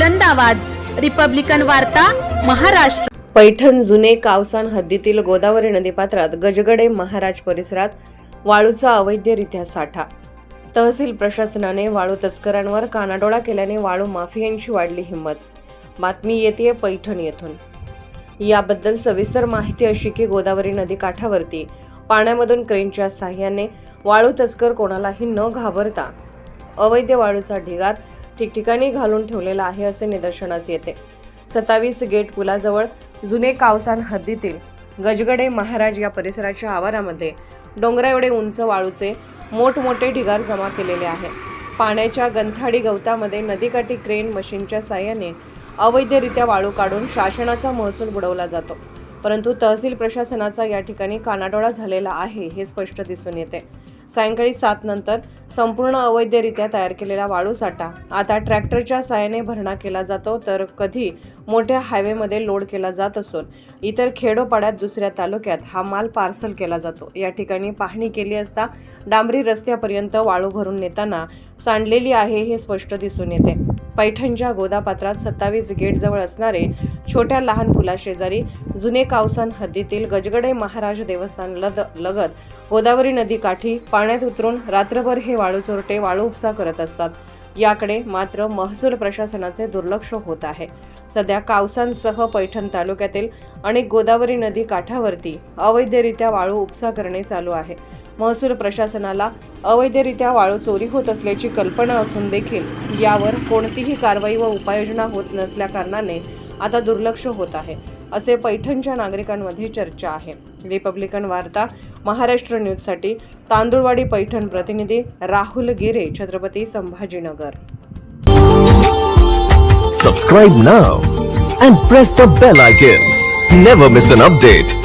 बुलंद आवाज. रिपब्लिकन वार्ता महाराष्ट्र. पैठण जुने कावसान हद्दीतील गोदावरी नदीपात्रात गजगडे महाराज परिसरात वाळूचा अवैधरित्या साठा. तहसील प्रशासनाने वाळू तस्करांवर कानाडोळा केल्याने वाळू माफियांची वाढली हिंमत. बातमी येते पैठण येथून. याबद्दल सविस्तर माहिती अशी की गोदावरी नदी काठावरती पाण्यामधून क्रेनच्या साह्याने वाळू तस्कर कोणालाही न घाबरता अवैध वाळूचा ढिगार ठिकठिकाणी घालून ठेवलेला आहे असे निदर्शनास येते. सत्तावीस गेट पुलाजवळ जुने कावसान हद्दीतील गजगडे महाराज या परिसराच्या आवारामध्ये डोंगरा एवढे उंच वाळूचे मोठमोठे ढिगार जमा केलेले आहे. पाण्याच्या गंथाडी गवतामध्ये नदीकाठी क्रेन मशीनच्या साह्याने अवैधरित्या वाळू काढून शासनाचा महसूल बुडवला जातो. परंतु तहसील प्रशासनाचा या ठिकाणी कानाडोळा झालेला आहे हे स्पष्ट दिसून येते. सायंकाळी सात नंतर संपूर्ण अवैधरित्या तयार केलेला वाळू साठा. आता ट्रॅक्टरच्या साहाय्याने भरणा केला जातो तर कधी मोठ्या हायवेमध्ये लोड केला जात असून इतर खेडोपाड्यात दुसऱ्या तालुक्यात हा माल पार्सल केला जातो. या ठिकाणी पाहणी केली असता डांबरी रस्त्यापर्यंत वाळू भरून नेताना सांडलेली आहे हे स्पष्ट दिसून येते. पैठणच्या गोदापात्रात सत्तावीस गेटजवळ असणारे छोट्या लहान पुलाशेजारी जुने कावसान हद्दीतील गजगडे महाराज देवस्थान लद लगत गोदावरी नदी काठी पाण्यात उतरून रात्रभर हे वाळू चोरटे वाळू उपसा करत असतात. याकडे मात्र महसूल प्रशासनाचे दुर्लक्ष होत आहे. सध्या कावसांसह पैठण तालुक्यातील अनेक गोदावरी नदी काठावरती अवैधरित्या वाळू उपसा करणे चालू आहे. महसूल प्रशासनाला अवैधरित्या वाळू चोरी होत असल्याची कल्पना असून देखील यावर कोणतीही कारवाई व उपाययोजना होत नसल्याकारणाने आता दुर्लक्ष होत आहे. असे पैठणच्या नागरिकांमध्ये चर्चा आहे. रिपब्लिकन वार्ता महाराष्ट्र न्यूजसाठी तांदुळवाडी पैठण प्रतिनिधी Rahul Gire Chhatrapati Sambhajinagar. Subscribe now and press the bell icon never miss an update